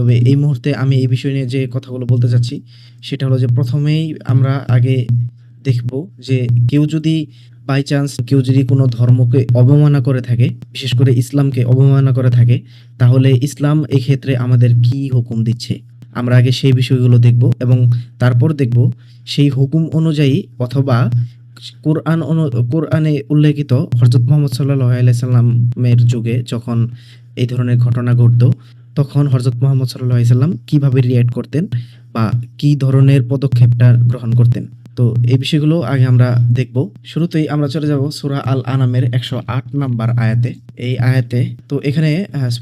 তবে এই মুহূর্তে আমি এই বিষয় নিয়ে যে কথাগুলো বলতে চাচ্ছি, সেটা হলো যে প্রথমেই আমরা আগে দেখব যে কেউ যদি বাই চান্স কেউ যদি কোনো ধর্মকে অবমাননা করে থাকে, বিশেষ করে ইসলামকে অবমাননা করে থাকে, তাহলে ইসলাম ক্ষেত্রে আমাদের কি হুকুম দিচ্ছে? আমরা আগে সেই বিষয়গুলো দেখব এবং তারপর দেখব সেই হুকুম অনুযায়ী অথবা কোরআন অনু, কোরআনে উল্লেখিত হজরত মোহাম্মদ সাল্লাহ আলাইসাল্লামের যুগে যখন এই ধরনের ঘটনা ঘটতো তখন হজরত মোহাম্মদ সাল্লাহ সাল্লাম কীভাবে রিয়াক্ট করতেন বা কি ধরনের পদক্ষেপটা গ্রহণ করতেন? তো এই বিষয়গুলো আগে আমরা দেখব। শুরুতেই আমরা চলে যাব সুরা আল আনামের একশো আট নাম্বার আয়াতে। এই আয়াতে তো এখানে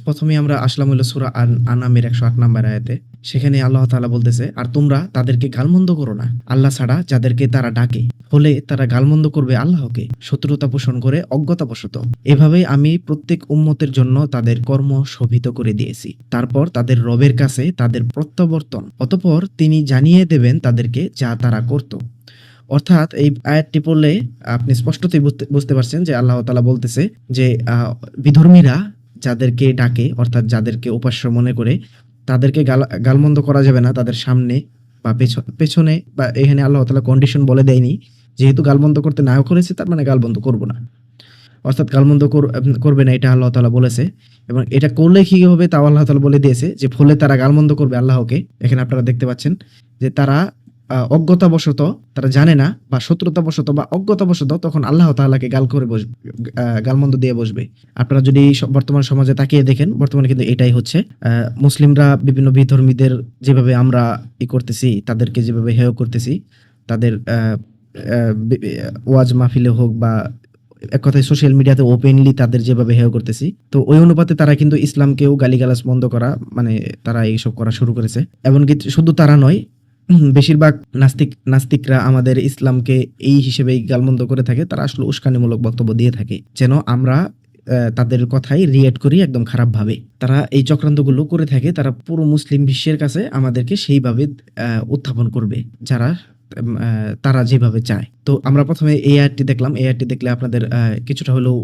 প্রথমে আমরা আসলাম হইল সুরা আল আনামের একশো আট নাম্বার আয়াতে। সেখানে আল্লাহ তাআলা বলতেছে, আর তোমরা তাদেরকে গালমন্দ করো না। আল্লাহ ছাড়া যাদেরকে তারা ডাকে, হলে তারা গালমন্দ করবে আল্লাহকে। শত্রুতা পোষণ করে অজ্ঞতা অজ্ঞতাবশত এভাবেই আমি প্রত্যেক উম্মতের জন্য তাদের কর্ম শোভিত করে দিয়েছি। তারপর তাদের রবের কাছে তাদের প্রত্যাবর্তন। অতপর তিনি জানিয়ে দেবেন তাদেরকে যা তারা করত। অর্থাৎ এই আয়াতটি পড়লে আপনি স্পষ্টতই বুঝতে পারছেন যে আল্লাহ তাআলা বলতেছে যে বিধর্মীরা যাদেরকে ডাকে, অর্থাৎ যাদেরকে উপাস্য মনে করে তাদেরকে গাল, গালমন্দ করা যাবে না তাদের সামনে বা পেছ- পেছনে বা এখানে আল্লাহ তালা কন্ডিশন বলে দেয়নি। যেহেতু গালমন্দ করতে নাও করেছে, তার মানে গালবন্ধ করব না। অর্থাৎ গালমন্দ কর- করবে না, এটা আল্লাহ তালা বলেছে। এবং এটা করলে কি হবে তাও আল্লাহ তালা বলে দিয়েছে যে, ফলে তারা গালমন্দ করবে আল্লাহকে। এখানে আপনারা দেখতে পাচ্ছেন যে তারা অজ্ঞতাবশত, তারা জানে না, বা শত্রুতাবশত বা অজ্ঞতাবশত তখন আল্লাহ তাআলাকে গাল করে বসবে গালমন্দ দিয়ে বসবে। আপনারা যদি বর্তমান সমাজে তাকিয়ে দেখেন, বর্তমানে কিন্তু এটাই হচ্ছে মুসলিমরা বিভিন্ন বিধর্মীদের যেভাবে আমরা ই করতেছি, তাদেরকে যেভাবে হেয় করতেছি, তাদের ওয়াজ মাহফিলে হোক বা এক কথায় সোশ্যাল মিডিয়াতে ওপেনলি তাদের যেভাবে হেয় করতেছি, তো ওই অনুপাতে তারা কিন্তু ইসলামকেও গালিগালাজ বন্ধ করা মানে তারা এইসব করা শুরু করেছে। এমনকি শুধু তারা নয় বেশিরভাগ নাস্তিক, নাস্তিকরা আমাদের ইসলামকে এই হিসেবেই গালমন্দ করে থাকে, তারা আসলে উস্কানিমূলক বক্তব্য দিয়ে থাকে। যেন আমরা তাদের কথাই রিয়েক্ট করি একদম খারাপভাবে। তারা এই চক্রান্তগুলো করে থাকে, তারা পুরো মুসলিম বিশ্বের কাছে আমাদেরকে সেইভাবে উত্থাপন করবে, যারা তারা যেভাবে চায়। তো আমরা প্রথমে এই আয়াতটি দেখলাম। এই আয়াতটি দেখলে আপনাদের কিছুটা হলেও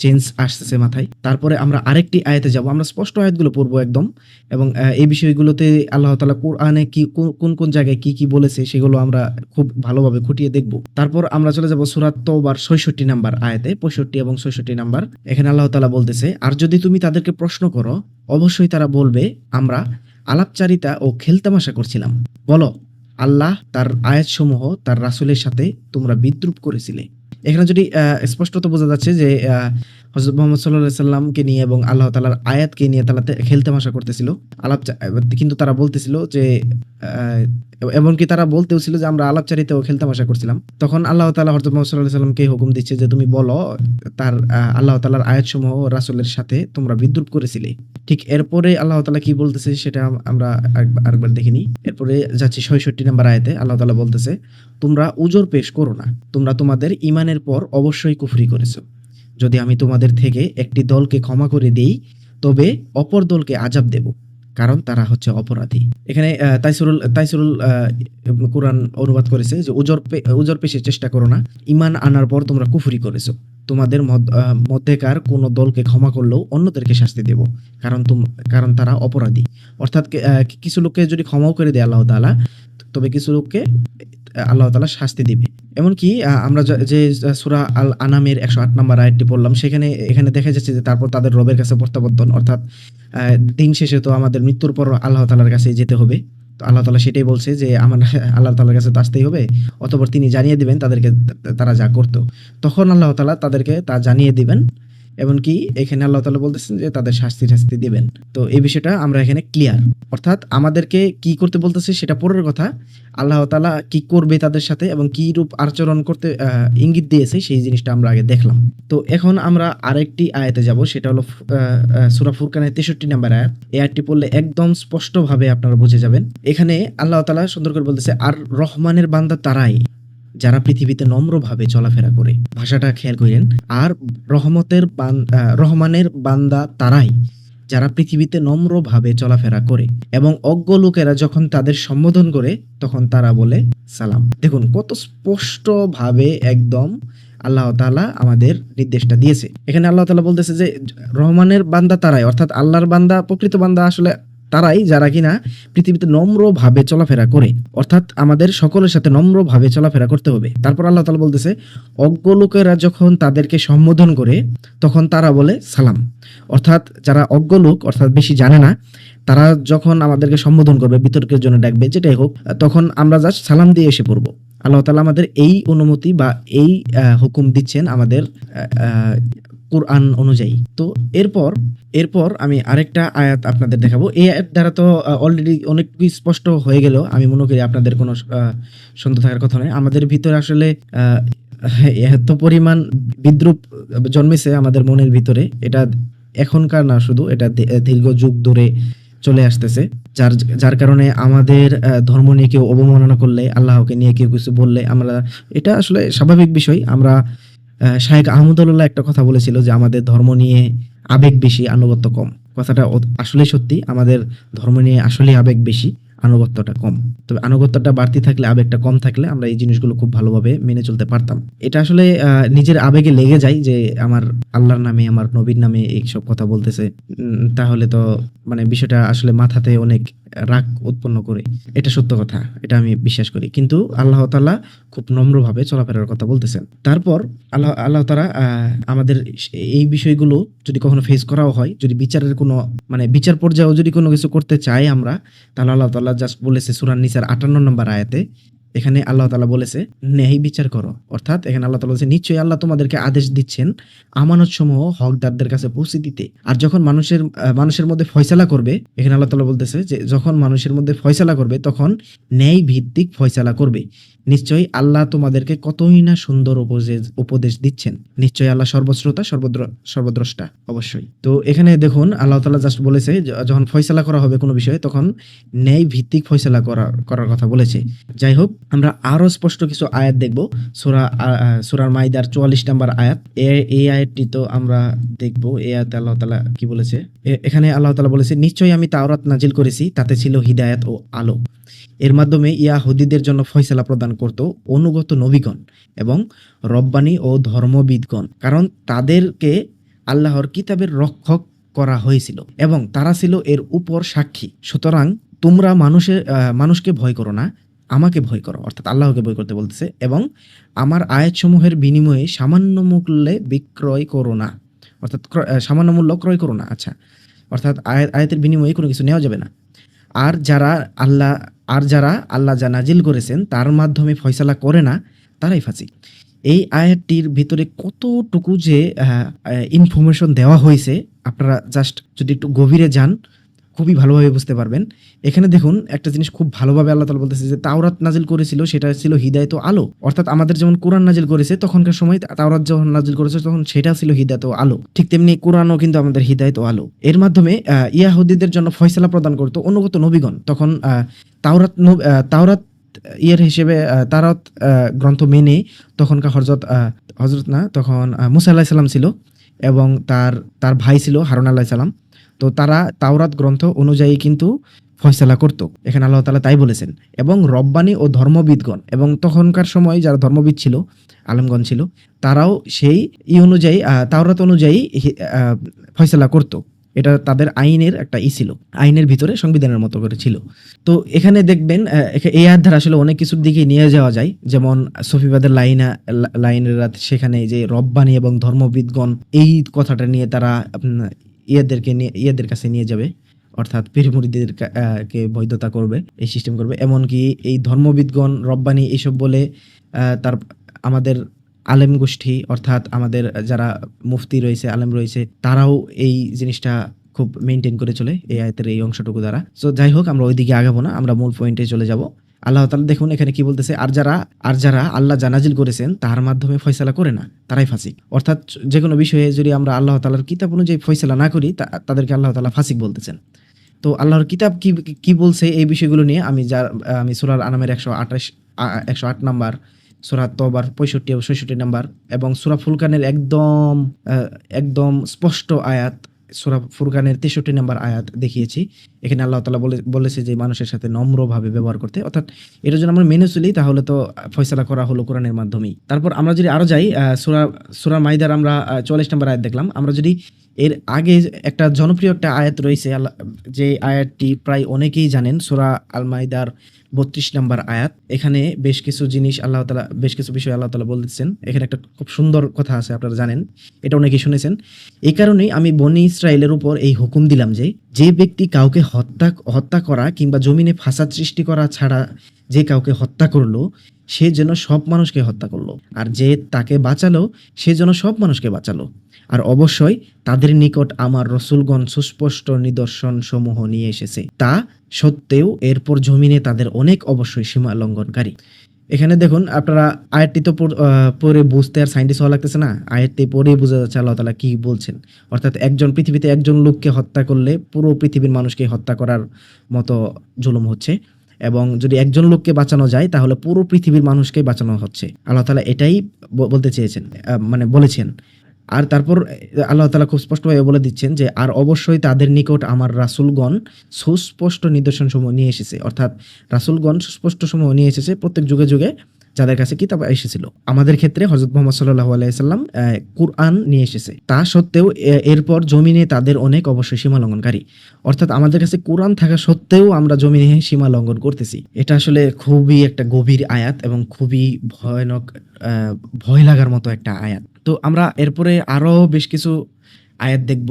চেঞ্জ আসতেছে মাথায়। তারপরে আমরা আরেকটি আয়াতে যাব। আমরা স্পষ্ট আয়াতগুলো পড়ব একদম। এবং এই বিষয়গুলোতে আল্লাহ তালা কোরআনে কি, কোন- কোন জায়গায় কি কি বলেছে সেগুলো আমরা খুব ভালোভাবে খুঁটিয়ে দেখব। তারপর আমরা চলে যাব সুরাত তওবার 66 নাম্বার আয়াতে 65 এবং 66 নাম্বার। এখানে আল্লাহ তালা বলতেছে, আর যদি তুমি তাদেরকে প্রশ্ন করো, অবশ্যই তারা বলবে, আমরা আলাপচারিতা ও খেলতামাশা করছিলাম। বলো, আল্লাহ তার আয়াতসমূহ তার রাসুলের সাথে তোমরা বিদ্রুপ করেছিলে। এখানে যদি স্পষ্টত বোঝা যাচ্ছে যে হজরত মোহাম্মদ সাল্লাহ সাল্লামকে নিয়ে এবং আল্লাহ তালার আয়াতকে নিয়ে তারা খেলতে খেলতামাশা করতেছিল। আলাপ কিন্তু তারা বলতেছিল যে এমনকি তারা বলতেও ছিল যে আমরা আলাপচারিতেও খেলতামাশা করছিলাম। তখন আল্লাহ তালা হজরত মোহাম্মদ সাল্লাহ সাল্লামকে হুকুম দিচ্ছে যে, তুমি বলো, তার আল্লাহ তালার আয়াতসমূহ রাসূলের সাথে তোমরা বিদ্রুপ করেছিলে। ঠিক এরপরে আল্লাহ তালা কি বলতেছে সেটা আমরা আরেকবার দেখিনি এরপরে যাচ্ছি ছয়ষট্টি নম্বর আয়াতে। আল্লাহ তালা বলতেছে, তোমরা উজোর পেশ করো না। তোমরা তোমাদের ইমানের পর অবশ্যই কুফরি করেছ। যদি আমি তোমাদের থেকে একটি দলকে ক্ষমা করে দেই, তবে অপর দলকে আজাব দেব, কারণ তারা হচ্ছে অপরাধী। এখানে তাইসুরুল তাইসুরুল কোরআন অনুবাদ করেছে যে, উজর উজর পেশে চেষ্টা করো না ইমান আনার পর তোমরা কুফুরি করেছ। তোমাদের মধ্য- মধ্যেকার কোনো দলকে ক্ষমা করলেও অন্যদেরকে শাস্তি দেব, কারণ তুম, কারণ তারা অপরাধী। অর্থাৎ কিছু লোককে যদি ক্ষমাও করে দেয় আল্লাহ তাআলা, তবে কিছু লোককে আল্লাহ তাআলা শাস্তি দিবে। এমনকি আমরা যে- যে সুরা আল আনামের একশো আট নম্বর আয়াতটি পড়লাম, সেখানে, এখানে দেখা যাচ্ছে যে তারপর তাদের রবের কাছে প্রত্যাবর্তন, অর্থাৎ দিন শেষে তো আমাদের মৃত্যুর পর আল্লাহ তালার কাছে যেতে হবে। তো আল্লাহ তালা সেটাই বলছে যে, আমার আল্লাহ তালার কাছে তো আসতেই হবে, অতপর তিনি জানিয়ে দিবেন তাদেরকে তারা যা করতো। তখন আল্লাহ তালা তাদেরকে তা জানিয়ে দিবেন এমনকি এখানে আল্লাহ তালা বলতেছেন যে তাদের শাস্তি শাস্তি দিবেন। তো এই বিষয়টা আমরা এখানে ক্লিয়ার অর্থাৎ আমাদেরকে কি করতে বলতেছে সেটা পরের কথা। আল্লাহ তালা কি করবে তাদের সাথে এবং কি রূপ আচরণ করতে ইঙ্গিত দিয়েছে সেই জিনিসটা আমরা আগে দেখলাম। তো এখন আমরা আরেকটি আয়াতে যাব, সেটা হলো সুরা ফুরকানের তেষট্টি নাম্বার আয়াত। এই আয়াতটি পড়লে একদম স্পষ্টভাবে আপনারা বুঝে যাবেন। এখানে আল্লাহ তালা সুন্দর করে বলতেছে, আর রহমানের বান্দা তারাই। যারা পৃথিবীতে নম্রভাবে চলাফেরা করে। ভাষাটা খেয়াল করেন আর রহমতের রহমানের বান্দা তারাই যারা পৃথিবীতে নম্রভাবে চলাফেরা করে এবং অজ্ঞ লোকেরা যখন তাদের সম্বোধন করে, তখন তারা বলে, সালাম। দেখুন, কত স্পষ্টভাবে একদম আল্লাহ তালা আমাদের নির্দেশটা দিয়েছে। এখানে আল্লাহ তাআলা বলতেছে যে, রহমানের বান্দা তারাই। অর্থাৎ আল্লাহর বান্দা, প্রকৃত বান্দা আসলে তারাই যারা কিনা পৃথিবীতে নম্রভাবে চলাফেরা করে, অর্থাৎ আমাদের সকলের সাথে নম্রভাবে চলাফেরা করতে হবে। তারপর আল্লাহ তালা বলতেছে, অজ্ঞ লোকেরা যখন তাদেরকে সম্বোধন করে, তখন তারা বলে সালাম। অর্থাৎ যারা অজ্ঞ লোক, অর্থাৎ বেশি জানে না, তারা যখন আমাদেরকে সম্বোধন করবে, বিতর্কের জন্য ডাকবে, যেটাই হোক, তখন আমরা জাস্ট সালাম দিয়ে এসে পড়ব। আল্লাহ তালা আমাদের এই অনুমতি বা এই হুকুম দিচ্ছেন আমাদের কোরআন অনুযায়ী। তো এরপর এরপর আমি আরেকটা আয়াত আপনাদের দেখাবো। এই আয়াত দ্বারা তো অলরেডি অনেক স্পষ্ট হয়ে গেল। আমি মনে করি আপনাদের কোনো সন্দেহ থাকার কথা নয়। আমাদের ভিতরে আসলে এত পরিমাণ বিদ্রুপ জন্মেছে আমাদের মনের ভিতরে। এটা এখনকার না শুধু, এটা দীর্ঘ যুগ ধরে চলে আসতেছে। যার যার কারণে আমাদের ধর্ম নিয়ে কেউ অবমাননা করলে, আল্লাহকে নিয়ে কেউ কিছু বললে আমরা, এটা আসলে স্বাভাবিক বিষয়। আমরা শাহেক আহমদুল্লাহ একটা কথা বলেছিল যে আমাদের ধর্ম নিয়ে আবেগ বেশি, আনুগত্য কম। কথাটা আসলে সত্যি, আমাদের ধর্ম নিয়ে আসলে আবেগ বেশি, আনুগত্যটা কম। তবে আনুগত্যটা বাড়তি থাকলে, আবেগটা কম থাকলে আমরা এই জিনিসগুলো খুব ভালোভাবে মেনে চলতে পারতাম। এটা আসলে নিজের আবেগে লেগে যায় যে আমার আল্লাহর নামে, আমার নবীর নামে এইসব কথা বলতেছে। তাহলে তো মানে বিষয়টা আসলে মাথাতে অনেক রাগ উৎপন্ন করে। এটা সত্য কথা, এটা আমি বিশ্বাস করি। কিন্তু আল্লাহ তালা খুব নম্রভাবে চলাফেরার কথা বলতেছেন। তারপর আল্লাহ আল্লাহ তারা আমাদের এই বিষয়গুলো যদি কখনো ফেস করাও হয়, যদি বিচারের কোনো মানে বিচার পর্যায়েও যদি কোনো কিছু করতে চাই আমরা, তাহলে আল্লাহ তাল্লাহ জাস্ট বলেছে সুরান নিসার আটান্ন নম্বর আয়াতে এখানে আল্লাহ তাআলা বলেছে ন্যায় বিচার করো। অর্থাৎ এখানে আল্লাহ তাআলা বলেছে, নিশ্চয়ই আল্লাহ তোমাদেরকে আদেশ দিচ্ছেন আমানত সমূহ হকদারদের কাছে পৌঁছে দিতে। আর যখন মানুষের মানুষের মধ্যে ফয়সালা করবে, এখানে আল্লাহ তাআলা বলতেছে যে, যখন মানুষের মধ্যে ফয়সালা করবে, তখন ন্যায় ভিত্তিক ফয়সালা করবে। নিশ্চয়ই আল্লাহ তোমাদেরকে কতই না সুন্দর উপদেশ উপদেশ দিচ্ছেন। নিশ্চয়ই আল্লাহ সর্বশ্রোতা, সর্বদ্র, সর্বদ্রষ্টা, অবশ্যই। তো এখানে দেখুন, আল্লাহ তাআলা জাস্ট বলেছে যখন ফয়সালা করা হবে কোনো বিষয়ে, তখন ন্যায় ভিত্তিক ফয়সালা করা, করার কথা বলেছে। যাই হোক আমরা আরও স্পষ্ট কিছু আয়াত দেখব। সূরা সূরার মাইদার 44 নম্বর আয়াত। এই আয়াতটি তো আমরা দেখব। এই আয়াতে আল্লাহ তাআলা কি বলেছে? এখানে আল্লাহ তাআলা বলেছে, নিশ্চয়ই আমি তাওরাত নাজিল করেছি, তাতে ছিল হিদায়াত ও আলো। এর মাধ্যমে ইয়া হদিদের জন্য ফয়সালা প্রদান করত অনুগত নবীগণ এবং রব্বানি ও ধর্মবিদগণ, কারণ তাদেরকে আল্লাহর কিতাবের রক্ষক করা হয়েছিল এবং তারা ছিল এর উপর সাক্ষী। সুতরাং তোমরা মানুষের মানুষকে ভয় করো না। আমাকে ভয় করো, অর্থাৎ আল্লাহকে ভয় করতে বলতেছে, এবং আমার আয়াতসমূহের বিনিময়ে সামান্য মূল্যে বিক্রয় করো না, অর্থাৎ সামান্য মূল্য ক্রয় করো না আচ্ছা অর্থাৎ আয়াত, আয়াতের বিনিময়ে কোনো কিছু নেওয়া যাবে না। আর যারা আল্লাহ, আর যারা আল্লাহ যা নাজিল করেছেন তার মাধ্যমে ফয়সালা করে না, তারাই ফাঁসি। এই আয়াতটির ভিতরে কতটুকু যে ইনফরমেশন দেওয়া হয়েছে, আপনারা জাস্ট যদি একটু গভীরে যান খুবই ভালোভাবে বুঝতে পারবেন। এখানে দেখুন একটা জিনিস খুব ভালোভাবে আল্লাহ তালা বলতেছে যে তাওরাত নাজিল করেছিল সেটা ছিল হিদায়ত আলো। অর্থাৎ আমাদের যেমন কোরআন নাজিল করেছে তখনকার সময় তাওরাত যখন নাজিল করেছে তখন সেটা ছিল হিদায়ত আলো। ঠিক তেমনি কোরআনও কিন্তু আমাদের হিদায়ত আলো। এর মাধ্যমে আহ, ইয়াহুদিদের জন্য ফয়সালা প্রদান করতো অনুগত নবীগণ। তখন তাওরাত তাওরাত ইয়ের হিসেবে তারাত গ্রন্থ মেনে তখনকার হজরত হজরত না তখন মুসা আল্লাহ ছিল এবং তার তার ভাই ছিল হারুন আল্লাহ সাল্লাম তো তারা তাওরাত গ্রন্থ অনুযায়ী কিন্তু ফয়সালা করতো। এখানে আল্লাহ তালা তাই বলেছেন, এবং রব্বানি ও ধর্মবিদগণ এবং তখনকার সময় যারা ধর্মবিদ ছিল, আলমগণ ছিল, তারাও সেই ই অনুযায়ী তাওরাত অনুযায়ী ফয়সালা করতো। এটা তাদের আইনের একটা ই ছিল, আইনের ভিতরে সংবিধানের মতো করে ছিল। তো এখানে দেখবেন এই আয়াত ধারা আসলে অনেক কিছুর দিকে নিয়ে যাওয়া যায়। যেমন সফিবাদের লাইনা লাইনের সেখানে যে রব্বানি এবং ধর্মবিদগণ, এই কথাটা নিয়ে তারা ইয়েদেরকে নিয়ে ইয়েদের কাছে নিয়ে যাবে, অর্থাৎ পীরমুরিদের কা- বৈধতা করবে, এই সিস্টেম করবে। এমনকি এই ধর্মবিদগণ, রব্বানি এইসব বলে তার আমাদের আলেম গোষ্ঠী, অর্থাৎ আমাদের যারা মুফতি রয়েছে, আলেম রয়েছে, তারাও এই জিনিসটা খুব মেনটেন করে চলে, এই আয়তের এই অংশটুকু দ্বারা। তো যাই হোক, আমরা ওইদিকে আগাবো না, আমরা মূল পয়েন্টে চলে যাব। আল্লাহ তালা দেখুন এখানে কি বলতেছে, আর যারা আর যারা আল্লাহ জানাজিল করেছেন, তাহার মাধ্যমে ফয়সালা করে না, তারাই ফাসিক। অর্থাৎ যে কোনো বিষয়ে যদি আমরা আল্লাহ তালার কিতাব অনুযায়ী ফয়সালা না করি তাদেরকে আল্লাহ তালা ফাসিক বলতেছেন। তো আল্লাহর কিতাব কি কি বলছে এই বিষয়গুলো নিয়ে আমি যার আমি সুরার আনামের একশো আঠাশ একশো আট নাম্বার, সুরা তবার পঁয়ষট্টি ও ছয়ষট্টি নাম্বার এবং সুরা ফুলকানের একদম একদম স্পষ্ট আয়াত সুরা ফুরকানের তেষট্টি নাম্বার আয়াত দেখিয়েছি। এখানে আল্লাহ তালা বলে বলেছে যে মানুষের সাথে নম্রভাবে ব্যবহার করতে। অর্থাৎ এটা যদি আমরা মেনে চলি, তাহলে তো ফয়সলা করা হলো কোরআনের মাধ্যমেই। তারপর আমরা যদি আরও যাই সোরা সুরা মাইদার আমরা চল্লিশ নম্বর আয়াত দেখলাম। আমরা যদি এর আগে একটা জনপ্রিয় একটা আয়াত রয়েছে যে আয়াতটি প্রায় অনেকেই জানেন, সোরা আল মাইদার ৩২ নম্বর আয়াত। এখানে বেশ কিছু জিনিস আল্লাহ তাআলা বেশ কিছু বিষয় আল্লাহ তাআলা বলতেছেন। এখানে একটা খুব সুন্দর কথা আছে, আপনারা জানেন। এটা অনেকেই শুনেছেন। এই কারণেই আমি বনি ইসরায়েলের উপর এই হুকুম দিলাম যে যে ব্যক্তি কাউকে হত্যা হত্যা করা কিংবা জমিনে ফাসাদ সৃষ্টি করা ছাড়া যে কাউকে হত্যা করল সে যেন সব মানুষকে হত্যা করল। আর যে তাকে বাঁচালো, সে যেন সব মানুষকে বাঁচালো। আর অবশ্যই তাদের নিকট আমার রসুলগণ সুস্পষ্ট নিদর্শন সমূহ নিয়ে এসেছে। তা সত্ত্বেও এরপর জমিনে তাদের অনেক অবশ্যই সীমা লঙ্ঘনকারী। এখানে দেখুন, আপনারা আয়াতটি তো পড়ে বুঝতে আর সাইন্টিস্ট হওয়া লাগতেছে না। আয়াতটি পড়ে বোঝা যাচ্ছে আল্লাহ তালা কি বলছেন। অর্থাৎ একজন পৃথিবীতে একজন লোককে হত্যা করলে পুরো পৃথিবীর মানুষকে হত্যা করার মতো জুলুম হচ্ছে। এবং যদি একজন লোককে বাঁচানো যায়, তাহলে পুরো পৃথিবীর মানুষকে বাঁচানো হচ্ছে। আল্লাহ তালা এটাই বলতে চেয়েছেন মানে বলেছেন। আর তারপর, আল্লাহ তালা খুব স্পষ্টভাবে বলে দিচ্ছেন যে, আর অবশ্যই তাদের নিকট আমার রাসুলগণ সুস্পষ্ট নিদর্শন সমূহ নিয়ে এসেছে। অর্থাৎ রাসুলগণ সুস্পষ্ট সমূহ নিয়ে এসেছে প্রত্যেক যুগে যুগে। যাদের কাছে কিতাব এসেছিল। আমাদের ক্ষেত্রে হজরত মোহাম্মদ সাল্লাহ আলাইসাল্লাম কুরআন নিয়ে এসেছে। তা সত্ত্বেও এরপর জমিনে তাদের অনেক অবশ্যই সীমা লঙ্ঘনকারী। অর্থাৎ আমাদের কাছে কোরআন থাকা সত্ত্বেও আমরা জমিনে সীমা লঙ্ঘন করতেছি। এটা আসলে খুবই একটা গভীর আয়াত এবং খুবই ভয়ানক ভয় লাগার মতো একটা আয়াত। তো আমরা এরপরে আরও বেশ কিছু আয়াত দেখব।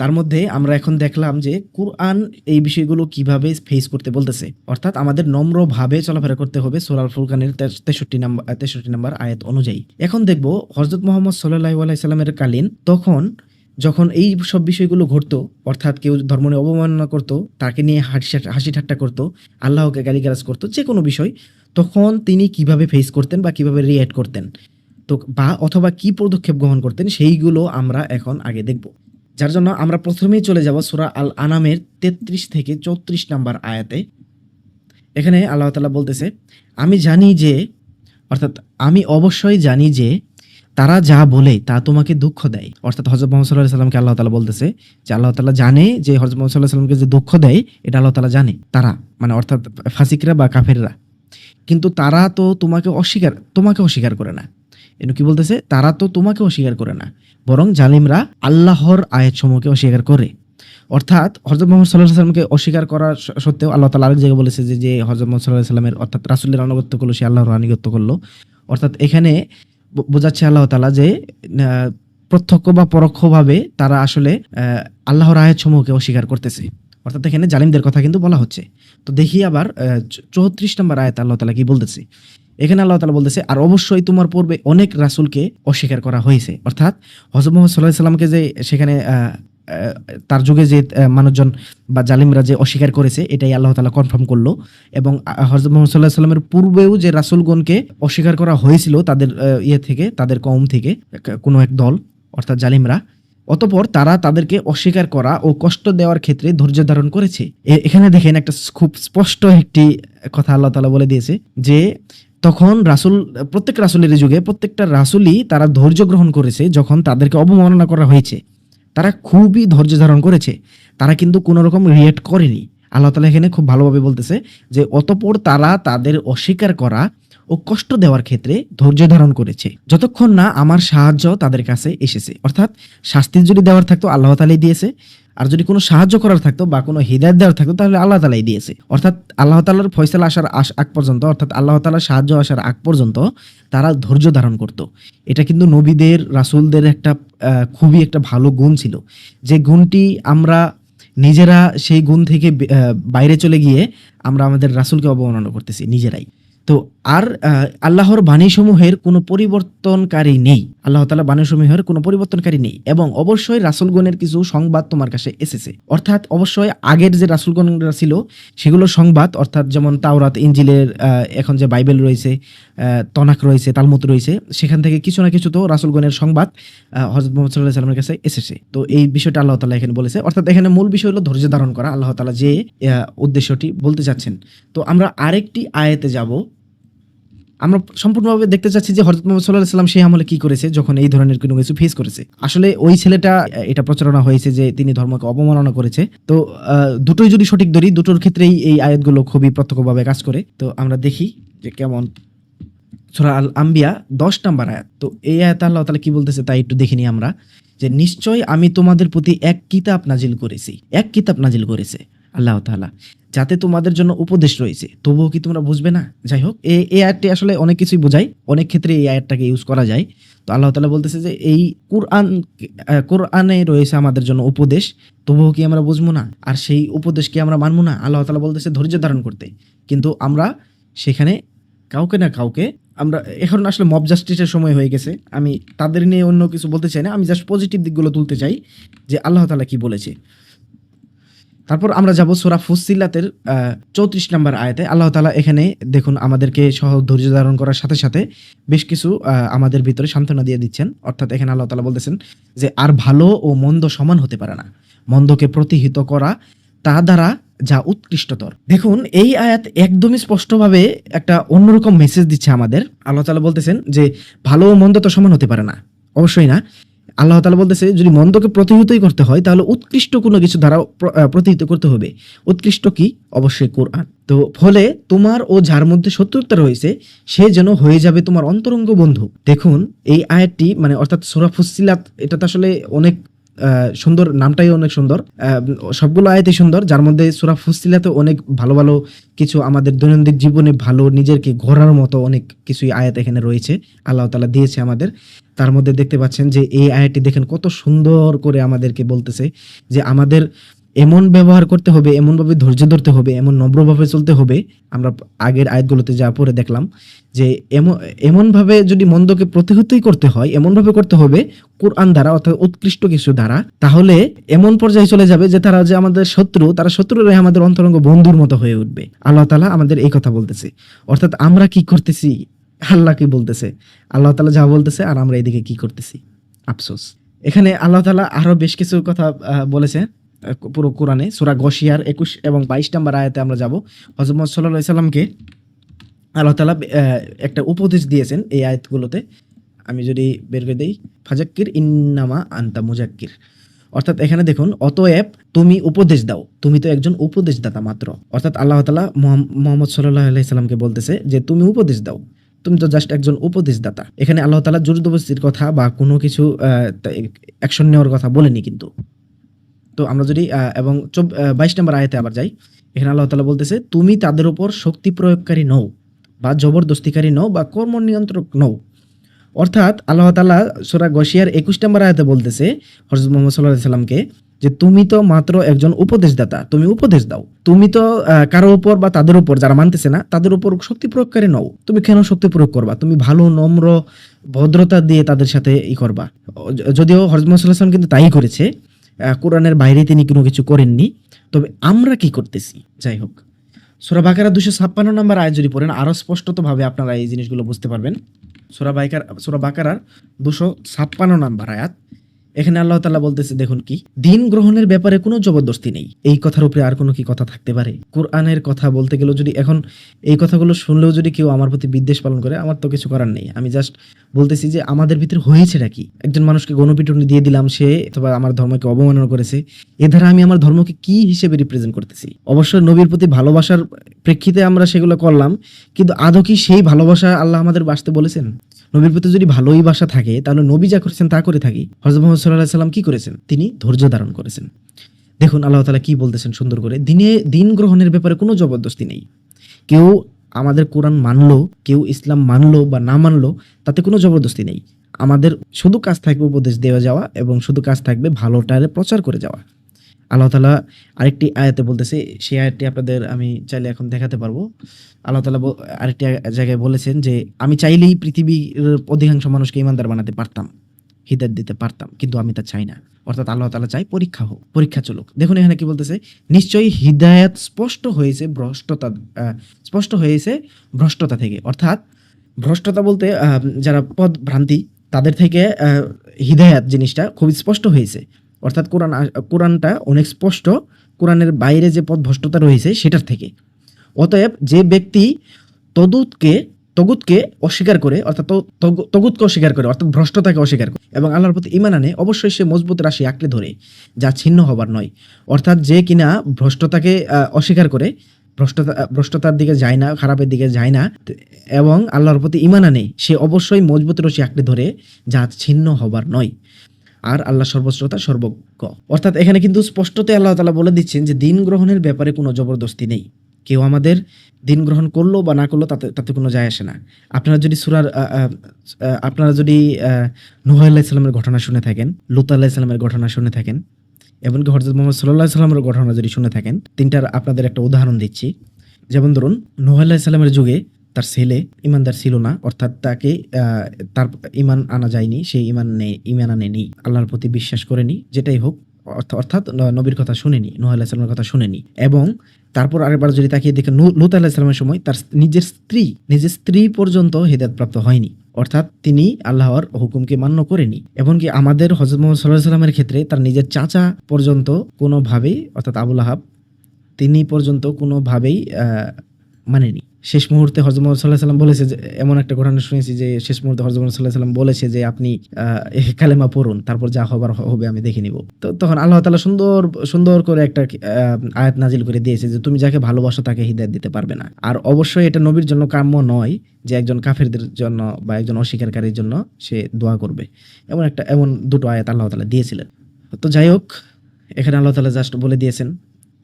তার মধ্যে আমরা এখন দেখলাম যে কুরআন এই বিষয়গুলো কীভাবে ফেস করতে বলতেছে। অর্থাৎ আমাদের নম্রভাবে চলাফেরা করতে হবে সোলাল ফুরকানের তেষট্টি নাম্বার তেষট্টি নাম্বার আয়াত অনুযায়ী। এখন দেখব হজরত মোহাম্মদ সাল্লাহ আলাইসাল্লামের কালীন তখন যখন এই সব বিষয়গুলো ঘটতো, অর্থাৎ কেউ ধর্ম নিয়ে অবমাননা করতো, তাকে নিয়ে হাসি হাসি ঠাট্টা করতো, আল্লাহকে গালিগালাজ করতো, যে কোনো বিষয়, তখন তিনি কীভাবে ফেস করতেন বা কীভাবে রিয়্যাক্ট করতেন? তো বা অথবা কি পদক্ষেপ গ্রহণ করতেন, সেইগুলো আমরা এখন আগে দেখব। যার জন্য আমরা প্রথমেই চলে যাব সূরা আল আনামের তেত্রিশ থেকে চৌত্রিশ নাম্বার আয়াতে। এখানে আল্লাহ তাআলা বলতেছে, আমি জানি যে, অর্থাৎ আমি অবশ্যই জানি যে, তারা যা বলে তা তোমাকে দুঃখ দেয়। অর্থাৎ হজরত মোহাম্মদ সাল্লাহ সাল্লামকে আল্লাহ তালা বলতেছে যে, আল্লাহ তালা জানে যে হজরত মোহাম্মদ সাল্লাহ সাল্লামকে যে দুঃখ দেয়, এটা আল্লাহ তালা জানে। তারা মানে অর্থাৎ ফাসিকরা বা কাফেররা। কিন্তু তারা তো তোমাকে অস্বীকার তোমাকে অস্বীকার করে না। এন কি বলতেছে? তারা তো তোমাকে অস্বীকার করে না, বরং জালিমরা আল্লাহর আয়াত সমূহকে অস্বীকার করে। অর্থাৎ হজরত মোহাম্মদ সাল্লাহ সাল্লামকে অস্বীকার করা সত্ত্বেও আল্লাহ তালা আরেক জায়গায় বলেছে যে যে হজরত মোহাম্মদ সাল্লাহ সাল্লামের অর্থাৎ রাসুলের আনুগত্য করল, সে আল্লাহর আনুগত্য করল। অর্থাৎ এখানে বোঝাচ্ছে আল্লাহ তালা যে প্রত্যক্ষ বা পরোক্ষভাবে তারা আসলে আল্লাহর আয়াত সমূহকে অস্বীকার করতেছে। অর্থাৎ এখানে জালিমদের কথা কিন্তু বলা হচ্ছে। তো দেখি আবার চৌত্রিশ নম্বর আয়াত আল্লাহ তালা কি বলতেছে? এখানে আল্লাহ তালা বলতেছে, আর অবশ্যই তোমার পূর্বে অনেক রাসূলকে অস্বীকার করা হয়েছে। অর্থাৎ হজরত মোহাম্মদ সাল্লাহ সাল্লামকে যে সেখানে তার যুগে যে মানুষজন বা জালিমরা যে অস্বীকার করেছে, এটাই আল্লাহ তালা কনফার্ম করল। এবং হজরত মোহাম্মদ সাল্লাহ সাল্লামের পূর্বেও যে রাসূলগণকে অস্বীকার করা হয়েছিল, তাদের ইয়ে থেকে, তাদের কম থেকে কোনো এক দল, অর্থাৎ জালিমরা, অতপর তারা তাদেরকে অস্বীকার করা ও কষ্ট দেওয়ার ক্ষেত্রে ধৈর্য ধারণ করেছে। এখানে দেখেন একটা খুব স্পষ্ট একটি কথা আল্লাহ তালা বলে দিয়েছে যে তখন রাসুল, প্রত্যেক রাসুলের যুগে প্রত্যেকটা রাসুলই তারা ধৈর্য গ্রহণ করেছে যখন তাদেরকে অবমাননা করা হয়েছে। তারা খুবই ধৈর্য ধারণ করেছে। তারা কিন্তু কোনো রকম রিয়েক্ট করেনি। আল্লাহ তালা এখানে খুব ভালোভাবে বলতেছে যে, অতপর তারা তাদের অস্বীকার করা ও কষ্ট দেওয়ার ক্ষেত্রে ধৈর্য ধারণ করেছে। যতক্ষণ না আমার সাহায্য তাদের কাছে এসেছে। অর্থাৎ শাস্তি যদি দেওয়ার থাকতো, আল্লাহ তালাই দিয়েছে। আর যদি কোনো সাহায্য করার থাকতো বা কোনো হৃদায়ত দেওয়ার থাকতো, তাহলে আল্লাহ তালাই দিয়েছে। অর্থাৎ আল্লাহ তাল্লার ফয়সালা আসার আস- আগ পর্যন্ত, অর্থাৎ আল্লাহ তালার সাহায্য আসার আগ পর্যন্ত তারা ধৈর্য ধারণ করত। এটা কিন্তু নবীদের, রাসূলদের একটা খুবই একটা ভালো গুণ ছিল। যে গুণটি আমরা নিজেরা সেই গুণ থেকে বাইরে চলে গিয়ে আমরা আমাদের রাসুলকে অবমাননা করতেছি, নিজেরাই। তো আর আল্লাহর বাণীসমূহের কোনো পরিবর্তনকারী নেই। আল্লাহ তালা বাণীসমূহের কোনো পরিবর্তনকারী নেই এবং অবশ্যই রাসুলগণের কিছু সংবাদ তোমার কাছে এসেছে। অর্থাৎ অবশ্যই আগের যে রাসুলগণরা ছিল, সেগুলো সংবাদ, অর্থাৎ যেমন তাওরাত ইঞ্জিলের এখন যে বাইবেল রয়েছে তনাক রয়েছে তালমুত রয়েছে, সেখান থেকে কিছু না কিছু তো রাসুলগণের সংবাদ হজরত মোহাম্মদ সাল্লাহ সাল্লামের কাছে এসেছে। তো এই বিষয়টা আল্লাহ তালা এখানে বলেছে। অর্থাৎ এখানে মূল বিষয় হলো ধৈর্য ধারণ করা, আল্লাহ তালা যে উদ্দেশ্যটি বলতে চাচ্ছেন। তো আমরা আরেকটি আয়াতে যাব। আমরা সম্পূর্ণভাবে দেখতে চাচ্ছি যে হজরত মোহাম্মদ সাল্লাহ সাল্লাম সেই আমলে কি করেছে, যখন এই ধরনের কোনো কিছু ফেস করেছে। আসলে ওই ছেলেটা এটা প্রচারণা হয়েছে যে তিনি ধর্মকে অবমাননা করেছে। তো দুটোই যদি সঠিক ধরি দুটোর ক্ষেত্রেই এই আয়াতগুলো খুবই প্রত্যক্ষভাবে কাজ করে। তো আমরা দেখি যে কেমন। সূরা আল আম্বিয়া দশ নাম্বার আয়াত। তো এই আয়াত আল্লাহ তাআলা কি বলতেছে তাই একটু দেখিনি আমরা। যে, নিশ্চয় আমি তোমাদের প্রতি এক কিতাব নাজিল করেছি। এক কিতাব নাজিল করেছে আল্লাহ তাআলা। যাতে তোমাদের জন্য উপদেশ রয়েছে। তবুও কি তোমরা বুঝবে না? যাই হোক এই এই আয়াতটি আসলে অনেক কিছুই বোঝায়। অনেক ক্ষেত্রে এই আয়াতটাকে ইউজ করা যায়। তো আল্লাহ তালা বলতেছে যে, এই কোরআন কোরআনে রয়েছে আমাদের জন্য উপদেশ। তবুও কি আমরা বুঝব না? আর সেই উপদেশকে আমরা মানবো না? আল্লাহ তালা বলতেছে ধৈর্য ধারণ করতে। কিন্তু আমরা সেখানে কাউকে না কাউকে, আমরা, এখন আসলে মব জাস্টিসের সময় হয়ে গেছে। আমি তাদের নিয়ে অন্য কিছু বলতে চাই না। আমি জাস্ট পজিটিভ দিকগুলো তুলতে চাই যে আল্লাহ তালা কি বলেছে। তারপর আমরা যাব সোরা ফুসিলাতের চৌত্রিশ নম্বর আয়াতে। আল্লাহ তাআলা এখানে দেখুন আমাদেরকে সহ ধৈর্য ধারণ করার সাথে সাথে বেশ কিছু আমাদের ভিতরে সান্ত্বনা দিয়ে দিচ্ছেন। অর্থাৎ এখানে আল্লাহ তাআলা বলতেছেন যে, আর ভালো ও মন্দ সমান হতে পারে না। মন্দকে প্রতিহিত করা, তা দ্বারা যা উৎকৃষ্টতর। দেখুন, এই আয়াত একদমই স্পষ্টভাবে একটা অন্যরকম মেসেজ দিচ্ছে আমাদের। আল্লাহ তাআলা বলতেছেন যে, ভালো ও মন্দ তো সমান হতে পারে না। অবশ্যই না। আল্লাহ তালা বলতেছে, যদি মন্দকে প্রতিহিতই করতে হয়, তাহলে উৎকৃষ্ট কোনো কিছু দ্বারা প্রতিহিত করতে হবে। উৎকৃষ্ট কি? অবশ্যই কোরআন। তো ফলে তোমার ও যার মধ্যে শত্রুতা রয়েছে, সে যেন হয়ে যাবে তোমার অন্তরঙ্গ বন্ধু। দেখুন, এই আয়াতটি মানে অর্থাৎ সুরা ফুসিলাত এটা তো আসলে অনেক সুন্দর, নামটাই অনেক সুন্দর। সবগুলো আয়াতই সুন্দর, যার মধ্যে সুরা ফুসিলাতে অনেক ভালো ভালো কিছু আমাদের দৈনন্দিন জীবনে ভালো, নিজেরকে ঘোরার মতো অনেক কিছুই আয়াত এখানে রয়েছে। আল্লাহ তালা দিয়েছে আমাদের। তার মধ্যে দেখতে পাচ্ছেন যে এই আয়াতটি দেখেন কত সুন্দর করে আমাদেরকে বলতেছে যে আমাদের এমন ব্যবহার করতে হবে, এমনভাবে ধৈর্য ধরতে হবে, এমন নম্রভাবে চলতে হবে। আমরা আগের আয়াতগুলোতে যা পরে দেখলাম যে এমন, এমনভাবে যদি মন্দকে প্রতিহতই করতে হয়, এমনভাবে করতে হবে কোরআন দ্বারা অর্থাৎ উৎকৃষ্ট কিছু দ্বারা, তাহলে এমন পর্যায়ে চলে যাবে যে তারা যে আমাদের শত্রু, তারা শত্রুরাই আমাদের অন্তরঙ্গ বন্ধুর মতো হয়ে উঠবে। আল্লাহ তালা আমাদের এই কথা বলতেছে। অর্থাৎ আমরা কি করতেছি? আল্লাহ কি বলতেছে? আল্লাহ তালা যা বলতেছে আর আমরা এদিকে কি করতেছি? আফসোস। এখানে আল্লাহ তাআলা আরও বেশ কিছু কথা বলেছে পুরো কোরআনে সূরা গশিয়ার একুশ এবং বাইশ নম্বর আয়াতে আমরা যাব। হযরত মুহাম্মদ আলাইহি সাল্লামকে আল্লাহ আহ, একটা উপদেশ দিয়েছেন এই আয়াতগুলোতে। আমি যদি বের করে দিই ফাজাক্কির ইন্নামা আন্তা মুজাক্কির। অর্থাৎ এখানে দেখুন অতএব তুমি উপদেশ দাও। তুমি তো একজন উপদেশদাতা মাত্র। অর্থাৎ আল্লাহ তালা মোহাম্মদ সাল্লাহ আলাইসাল্লামকে বলতেছে যে তুমি উপদেশ দাও। তুমি তো জাস্ট একজন উপদেশদাতা। এখানে আল্লাহ তালা জোরদবস্তির কথা বা কোনো কিছু অ্যাকশন নেওয়ার কথা বলেনি কিন্তু। তো আমরা যদি এবং বাইশ নম্বর আয়াতে আবার যাই। এখানে আল্লাহ তালা বলতেছে, তুমি তাদের উপর শক্তি প্রয়োগকারী নও বা জবরদস্তিকারী নও বা কর্ম নিয়ন্ত্রক নও। অর্থাৎ আল্লাহ তালা সোরা গশিয়ার একুশ নম্বর আয়তে বলতেছে হরজত মোহাম্মদ সাল্লাহ সাল্লামকে যে তুমি তো মাত্র একজন উপদেশদাতা, তুমি উপদেশ দাও। তুমি তো কারও উপর বা তাদের উপর যারা মানতেছে না, তাদের উপর শক্তি প্রয়োগকারী নও। তুমি কেন শক্তি প্রয়োগ করবা? তুমি ভালো, নম্র, ভদ্রতা দিয়ে তাদের সাথে ই করবা। যদিও হরজত সাল্লাম কিন্তু তাই করেছে কোরআনের বাইরে তিনি কোনো কিছু করেননি। তবে আমরা কি করতেছি? যাই হোক। সোরা বাকারা দুশো ছাপ্পান্ন নম্বর আয় যদি পড়েন আরও স্পষ্টতভাবে আপনারা এই জিনিসগুলো বুঝতে পারবেন। সোরা বাইকার সোরা বাকারার দুশো ছাপ্পান্ন নম্বর আয়াত এখানে আল্লাহ তাআলা বলতেছে, দেখুন কি, দিন গ্রহণের ব্যাপারে কোনো জবরদস্তি নেই। এই কথার উপরে আর কোনো কি কথা থাকতে পারে? কোরআনের কথা বলতে গেলেও যদি এখন এই কথাগুলো শুনলেও যদি কেউ আমার প্রতি বিদ্বেষ পালন করে, আমার তো কিছু করার নেই। আমি জাস্ট বলতেছি যে, আমাদের ভিতরে হয়েছেটা কি? একজন মানুষকে গণপিটুনি দিয়ে দিলাম সে, অথবা আমার ধর্মকে অবমাননা করেছে, এ দ্বারা আমি আমার ধর্মকে কি হিসেবে রিপ্রেজেন্ট করতেছি? অবশ্যই নবীর প্রতি ভালোবাসার প্রেক্ষিতে আমরা সেগুলো করলাম, কিন্তু আদৌ কি সেই ভালোবাসা আল্লাহ আমাদের বাসতে বলেছেন? নবীর প্রতি যদি ভালোই বাসা থাকে, তাহলে নবী যা করেছেন তা করে থাকি। হজরত মোহাম্মদ সাল্লাহ সাল্লাম কি করেছেন? তিনি ধৈর্য ধারণ করেছেন। দেখুন, আল্লাহ তালা কি বলতেছেন সুন্দর করে, দিনে দিন গ্রহণের ব্যাপারে কোনো জবরদস্তি নেই। কেউ আমাদের কোরআন মানলো, কেউ ইসলাম মানলো বা না মানলো, তাতে কোনো জবরদস্তি নেই। আমাদের শুধু কাজ থাকবে উপদেশ দেওয়া যাওয়া এবং শুধু কাজ থাকবে ভালোটারে প্রচার করে যাওয়া। আল্লাহ তালা আরেকটি আয়াতে বলতেছে, সেই আয়াতটি আপনাদের আমি চাইলে এখন দেখাতে পারব। আল্লাহ তালা আরেকটি জায়গায় বলেছেন যে, আমি চাইলেই পৃথিবীর অধিকাংশ মানুষকে ইমানদার বানাতে পারতাম, হিদায়ত দিতে পারতাম, কিন্তু আমি তা চাই না। অর্থাৎ আল্লাহ তালা চাই পরীক্ষা হোক, পরীক্ষা চলুক। দেখুন এখানে কি বলতেছে, নিশ্চয়ই হিদায়াত স্পষ্ট হয়েছে ভ্রষ্টতা স্পষ্ট হয়েছে ভ্রষ্টতা থেকে। অর্থাৎ ভ্রষ্টতা বলতে যারা পদ ভ্রান্তি তাদের থেকে হিদায়াত জিনিসটা খুব স্পষ্ট হয়েছে। অর্থাৎ কোরআন কোরআনটা অনেক স্পষ্ট, কোরআনের বাইরে যে পথ ভ্রষ্টতা রয়েছে সেটার থেকে। অতএব যে ব্যক্তি তদুতকে, তগুতকে অস্বীকার করে, অর্থাৎ তগুতকে অস্বীকার করে, অর্থাৎ ভ্রষ্টতাকে অস্বীকার করে, এবং আল্লাহর প্রতি ইমান আনে, অবশ্যই সে মজবুত রাশি আঁকড়ে ধরে, যা ছিন্ন হবার নয়। অর্থাৎ যে কিনা ভ্রষ্টতাকে অস্বীকার করে, ভ্রষ্টতা ভ্রষ্টতার দিকে যায় না, খারাপের দিকে যায় না এবং আল্লাহর প্রতি ইমান আনে, সে অবশ্যই মজবুত রশি আঁকড়ে ধরে, যা ছিন্ন হবার নয়। আর আল্লাহ সর্বশ্রোতা সর্বজ্ঞ। অর্থাৎ এখানে কিন্তু স্পষ্টতে আল্লাহ তালা বলে দিচ্ছেন যে দিন গ্রহণের ব্যাপারে কোনো জবরদস্তি নেই। কেউ আমাদের দিন গ্রহণ করল বা না করল তাতে তাতে কোনো যায় আসে না। আপনারা যদি সুরার আপনারা যদি নুহ আল্লাহ ইসলামের ঘটনা শুনে থাকেন, লুত আল্লাহ ইসলামের ঘটনা শুনে থাকেন, এমনকি হজরত মোহাম্মদ সাল্লাহ সাল্লামের ঘটনা যদি শুনে থাকেন, তিনটার আপনাদের একটা উদাহরণ দিচ্ছি। যেমন ধরুন, নুহ আল্লাহ ইসলামের যুগে তার ছেলে ইমানদার ছিল না, অর্থাৎ তাকে তার ইমান আনা যায়নি সেই ইমান নেই ইমান আনেনি, আল্লাহর প্রতি বিশ্বাস করেনি, যেটাই হোক, অর্থ- অর্থাৎ নবীর কথা শুনেনি, নুহ আল্লাহ ইসলামের কথা শুনেনি। এবং তারপর আরেকবার যদি তাকিয়ে দেখে লুত আল্লাহ ইসলামের সময় তার নিজের স্ত্রী নিজের স্ত্রী পর্যন্ত হেদায়তপ্রাপ্ত হয়নি। অর্থাৎ তিনি আল্লাহর হুকুমকে মান্য করেনি। এমনকি আমাদের হজরত মোহাম্মদ সাল্লাহ সাল্লামের ক্ষেত্রে তার নিজের চাচা পর্যন্ত কোনোভাবেই, অর্থাৎ আবুল আহাব, তিনি পর্যন্ত কোনোভাবেই মানেনি। শেষ মুহূর্তে মোহাম্মদ সাল্লাহ সাল্লাম বলেছে যে, এমন একটা ঘটনা শুনেছি যে, শেষ মুহূর্তে মোহাম্মদ সাল্লাহ সাল্লাম বলেছে যে, আপনি কালেমা পড়ুন, তারপর যা হবার হবে আমি দেখে নিব। তো তখন আল্লাহ তালা সুন্দর সুন্দর করে একটা আয়াত নাজিল করে দিয়েছে যে, তুমি যাকে ভালোবাসো তাকে হিদায়ত দিতে পারবে না। আর অবশ্যই এটা নবীর জন্য কাম্য নয় যে, একজন কাফেরদের জন্য বা একজন অস্বীকারীর জন্য সে দোয়া করবে। এমন একটা, এমন দুটো আয়াত আল্লাহ তালা দিয়েছিলেন। তো যাই হোক, এখানে আল্লাহ তালা জাস্ট বলে দিয়েছেন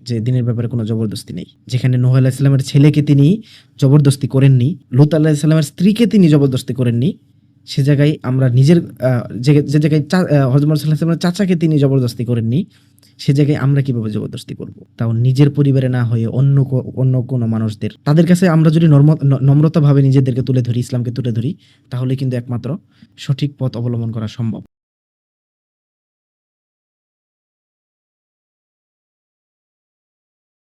যে দিনের ব্যাপারে কোনো জবরদস্তি নেই। যেখানে নোহ আলাহ ইসলামের ছেলেকে তিনি জবরদস্তি করেননি, লুত আল্লাহ ইসলামের স্ত্রীকে তিনি জবরদস্তি করেননি, সে জায়গায় আমরা নিজের যে জায়গায় হজমর সাল্লাহ ইসলামের চাচাকে তিনি জবরদস্তি করেননি, সে জায়গায় আমরা কীভাবে জবরদস্তি করব? তাও নিজের পরিবারে না হয়ে অন্য অন্য কোনো মানুষদের। তাদের কাছে আমরা যদি নম্রতাভাবে নিজেদেরকে তুলে ধরি, ইসলামকে তুলে ধরি, তাহলে কিন্তু একমাত্র সঠিক পথ অবলম্বন করা সম্ভব।